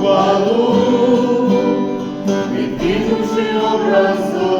хвалу, відкинувши образу.